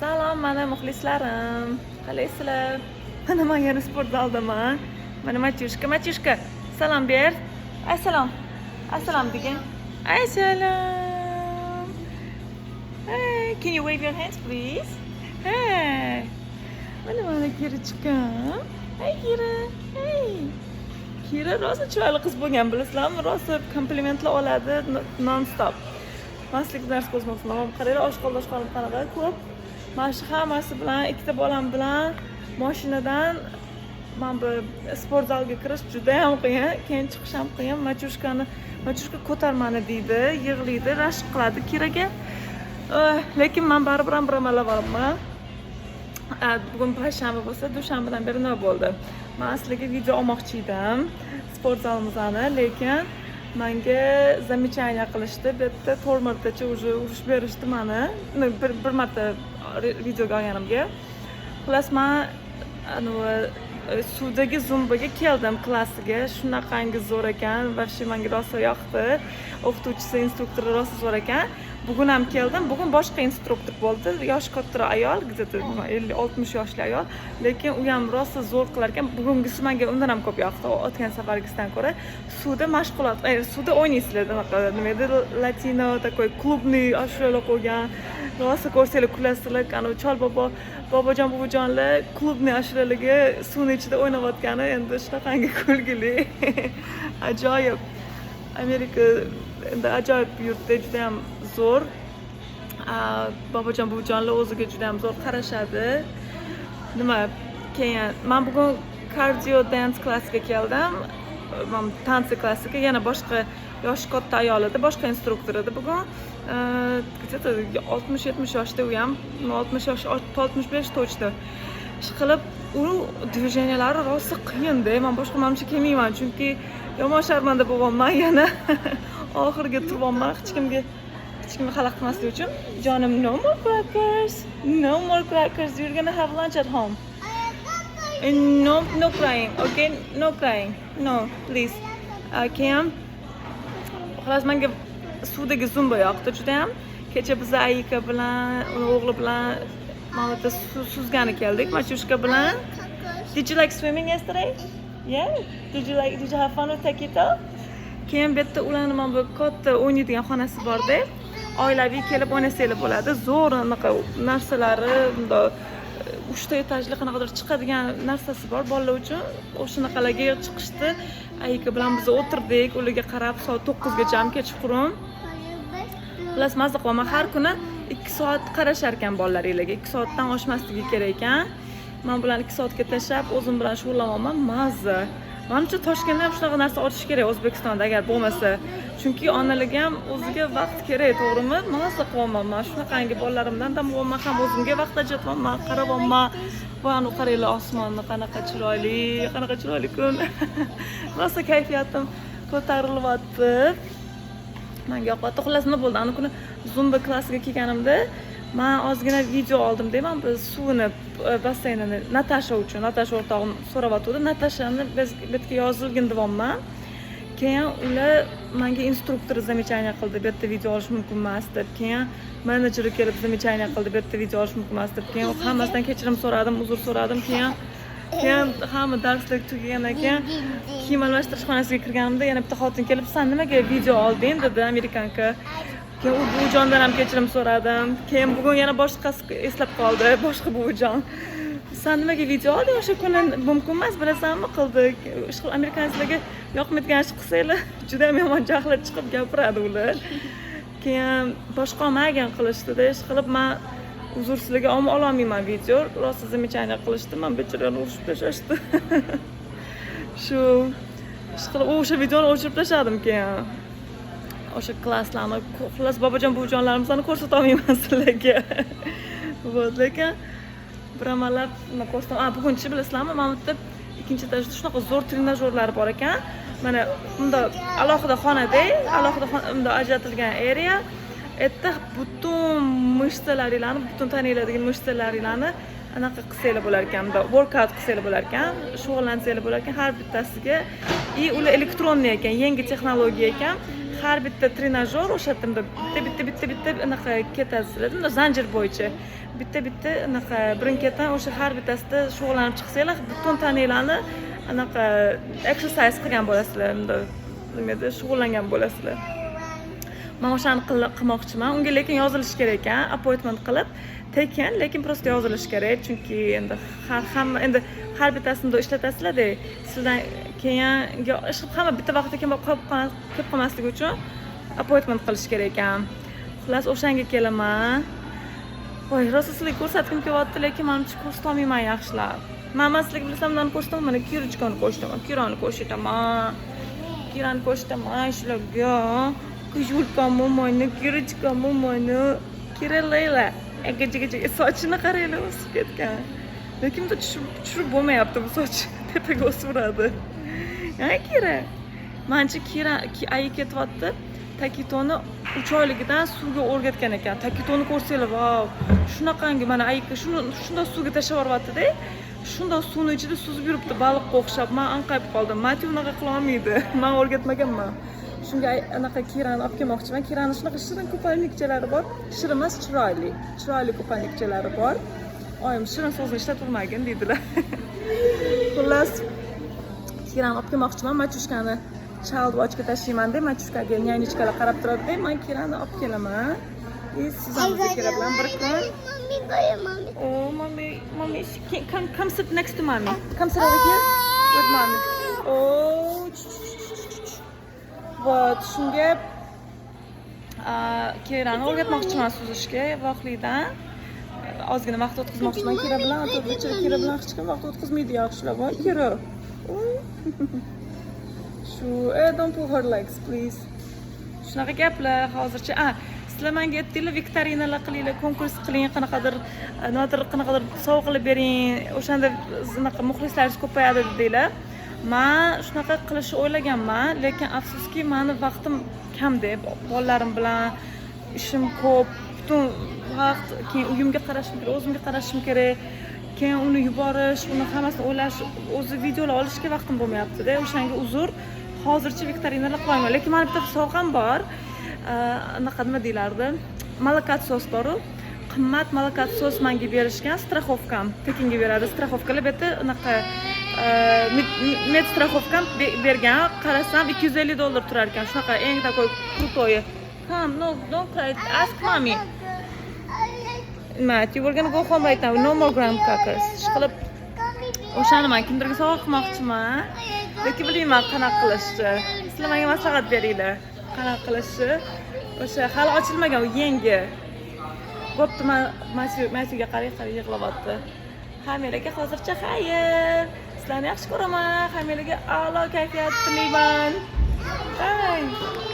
Salom, mana muxlislarim. Qalaysizlar? Mana men yana sport zaldaman. Mana Matyushka, Matyushka, salom ber. Assalom. Assalom degin. Assalom. Hey, can you wave your hands, please? Hey. Mana mana Kira chiqqan. Hey, Kira. Hey. Kira rosa chiroyli qiz bo'lgan, bilasizlarmi? Rosa komplimentlar oladi non stop. Mastlik dars ko'zmoqchiman. Qaranglar, oshqol oshqol qanaqa ko'p Mana shu hammasi bilan ikkita bolam bilan mashinadan mana bu sport zalga kirish juda ham qiyin, keyin chiqish ham qiyin. Machushkani Machushka ko'tar mani deydi, yig'laydi, rashk qiladi Kiraga. Eh, Lekin men baribir ham bir amalab olaman. А, bugun payshanba bo'lsa dushanbadan beri nima bo'ldi man sizlarga video olmoqchi edim sport zalimizni lekin manga замечание qilishdi bu yerda to'rt martacha уже urishib berishdi mani Ну, bir bir marta re- videoga olganimga xullas man anavi e, suvdagi zumbaga keldim klassiga shunaqangi zo'r ekan вообще menga rosa yoqdi o'qituvchisi instruktori rosa zo'r ekan bugun ham keldim bugun boshqa instruktor bo'ldi yoshi kattaroq ayol где то ellik oltmish yoshli ayol lekin u ham rosa zo'r qilar ekan bugungisi menga undan ham ko'p yoqdi o'tgan safargisidan ko'ra suvda mashg'ulot e, suvda o'ynaysizlar anaqa nima edi latino такой клубный ashulalar qo'ygan rosa ko'rsanglar kulasizlar anavi chol bobo bobojon buvijonlar klubniy ashulalarga suvni ichida o'ynayotgani endi. Shunaqangi kulgili ajoyib amerika endi ajoyib yurtda juda ham zo'r. Bobojon buvijonlar o'ziga juda ham zo'r. Qarashadi nima keyin man bugun kardio dance klassiga keldim tansi klassiga yana boshqa yoshi katta ayol edi boshqa instruktor edi bugun где то oltmish yetmish yoshda u ham oltmish yosh oltmish besh точно ishqilib u движениялari rosa qiyinda man boshqa manimcha kelmayman chunki yomon sharmanda bo'lyapman yana oxiriga turyapman hech kimga hech kimga xalaqit qilmaslik uchun jonim no more crackers. No more crackers. You're gonna have lunch at home. And no no crying okay? No crying. No please. Okay xullas menga suvdagi zumba yoqdi judayam. Kecha biz ayika bilan uni o'g'li bilan mana bu suzgani keldik machushka bilan. Did you like swimming yesterday? Yeah? Did you like did you have fun with takito keyin bu yerda ularni mana bu katta o'ynaydigan xonasi borda. Oilaviy kelib o'ynasanglar bo'ladi. Zo'r anaqa narsalari bundoq uchta etajli qanaqadir chiqadigan narsasi bor. Bolalar uchun o'shanaqalarga chiqishdi. Ayika bilan biz o'tirdik. Ularga qarab soat to'qqizgacha kechqurun xullas mazza qilaman har kuni ikki soat qarashar ekan bolalaringlarga ikki soatdan oshmasligi kerak ekan. Man bularni ikki soatga tashlab o'zim bilan shug'ullanyapman mazza. Manimcha toshkentda ham shunaqa narsa ochish kerak o'zbekistonda agar bo'lmasa. Chunki onalarga ham o'ziga vaqt kerak to'g'rimi? Mazza qilyapman man shunaqangi bolalarimdan ham olyapman ham o'zimga vaqt ajratyapman qarayapman va anavi qaranglar osmonni qanaqa chiroyli qanaqa chiroyli kun. Rosa kayfiyatim ko'tarilyapti. Manga yoqyapti xullas nima bo'ldi? Ana kuni zumba klassiga kelganimda man ozgina video oldim deyman biz suvni e, basseynini natasha uchun natasha o'rtog'im so'rayotgandi natashani biz bu yerga yozilgin deyapman keyin ular menga instruktor замечание qildi bu yerda video olish mumkin emas deb keyin menejeri kelib замечание qildi bu yerda video olish mumkin emas deb keyin hammasidan kechirim so'radim uzr so'radim keyin keyin hamma darslar tugagandan keyin kiyim almashtirish xonasiga kirganimda yana bitta xotin kelib san nimaga video olding dedi amerikanka Keyin u buvijondan ham kechirim so'radim. Keyin bugun yana boshqasi eslab qoldi boshqa buvijon san nimaga video olding o'sha kuni? Mumkin emas bilasanmi? Qildik. Ishqilib amerikanецlarga yoqmaydigan ish qilsanglar juda ham yomon jahli chiqib gapiradi ular. Keyin boshqa olmagin qilishdida ishqilib man uzr sizlarga ololmayman video. Rosa замечание qilishdi man bechorani urishib tashlashdi. Shu. Ishqilib o'sha videoni o'chirib tashladim keyin. O'sha klasslarni xullas bobojon buvijonlarimizni ko'rsatolmayman sizlarga вот lekin bir amallab nima ko'rsatam a bugunchi bilasizlarmi mana bu yerda ikkinchi etajda shunaqa zo'r trenajyorlar bor ekan mana bundoq alohida xonada alohida bunda bundoq ajratilgan area. Yerda butun mышцалаringlarni butun taninglardagi mышцалаringlarni anaqa qilsanglar bo'lar ekan bundoq workout qilsanglar bo'lar ekan shug'ullansanglar bo'lar ekan. Har bittasiga и ular elektronniy ekan yangi texnologiya ekan. Har bitta trenajyor o'sha yerda bitta bitta bitta bitta anaqa ketasizlar bunday zanjir bo'yicha. Bitta bitta anaqa birin ketan o'sha har bittasida shug'ullanib chiqsanglar butun tananglarni anaqa exercise qilgan bo'lasizlar. Bunday nimada shug'ullangan bo'lasizlar. Man o'shani qilmoqchiman. Unga lekin yozilish kerak ekan appointment qilib tekin lekin просто yozilish kerak. Chunki endi har hamma endi har bittasini ishlatasizlarda sizdan keyin ish hamma bitta vaqtda kelib qolib kelib qolmasligi uchun appointment qilish kerak ekan. Xullas o'shanga kelaman. Voy rosa sizlarga ko'rsatgim kelyapti lekin manimcha ko'rsatolmayman yaxshilab. Man man sizlarga bilsam ko'rsataman mana kirочкani ko'rsataman kirani ko'rsataman kirani ko'rsataman shularga Юлька mo'moyni kirочка mo'moyni kira sochini qaranglar o'sib ketgan. Lekin tushirib bo'lmayapti bu soch tepaga o'sib ha manimcha kira ki- ayi ketyapti takitoni uch oyligidan suvga o'rgatgan ekan takitoni ko'rsanglar vau shunaqangi mana ayika shuni shundoq suvga tashlab yuboryaptida shundoq suvni ichida suzib yuribdi baliqqa o'xshab man anqayib qoldim mati unaqa qilolmaydi man o'rgatmaganman shunga anaqa kirani olib kelmoqchiman kirani shunaqa shirin kupalnikchalari bor. Shirin emas chiroyli chiroyli kupalnikchalari bor. Oyim shirin so'zni ishlaturmagin deydilar xullas kirani olib kelmoqchiman machushkani child watchga tashlaymanda machushkaga nyanichkalar qarab turadida man kirani olib kelaman и suzamiz kira bilan bir kun Mommy, go here, mommy. Oh, mommy, mommy, she can't come. Come sit next to mommy. Come sit over here with mommy. Oh, вот shunga kirani o'rgatmoqchiman suzishga voqlikdan ozgina vaqt o'tkazmoqchiman kira bilan to'g'richa kira bilan hech kim vaqt o'tkazmaydi yaxshilab voy kira Oy. shu e, don't pull her legs please. Shunaqa gaplar hozircha. A sizlar manga aytdinglar viktorinalar qilinglar konkurs qiling qanaqadir e, nimadir qanaqadir qilib bering o'shanda unaqa muxlislaringiz ko'payadi dedinglar man shunaqa qilishni o'ylaganman lekin afsuski mani vaqtim kamda bolalarim bilan ishim ko'p. Butun vaqt keyin uyimga qarashim kerak o'zimga qarashim kerak. Keyin uni yuborish uni hammasini o'ylash o'zi videolar olishga vaqtim bo'lmayaptida. O'shanga uzr. Hozircha viktorinalar qilolmayman. Lekin mani bitta sovg'am bor. Anaqa nima deyilardi malakat sos boru. Qimmat malakat sos manga berishgan страховкам tekinga beradi. Strafovkalar bu yerda anaqa med страховкам bergan. Qarasam ikki yuz ellik dollar turar ekan. Shunaqa eng такой крутой come no don't cry. Ask mommy. Matt, you were gonna go home right now. No more graham crackers. Ishqilib o'shani man kimdirga sovg'a qilmoqchiman. Lekin bilmayman qanaqa qilishni. Sizlar menga maslahat beringlar. Qanaqa qilishni. O'sha hali ochilmagan u yangi. Bo'pti, man Matiyga qarang, qarang yig'layapti. Hamilaga hozircha xayr. Sizlarni yaxshi ko'raman. Hamilaga a'lo kayfiyat tilayman. Bye.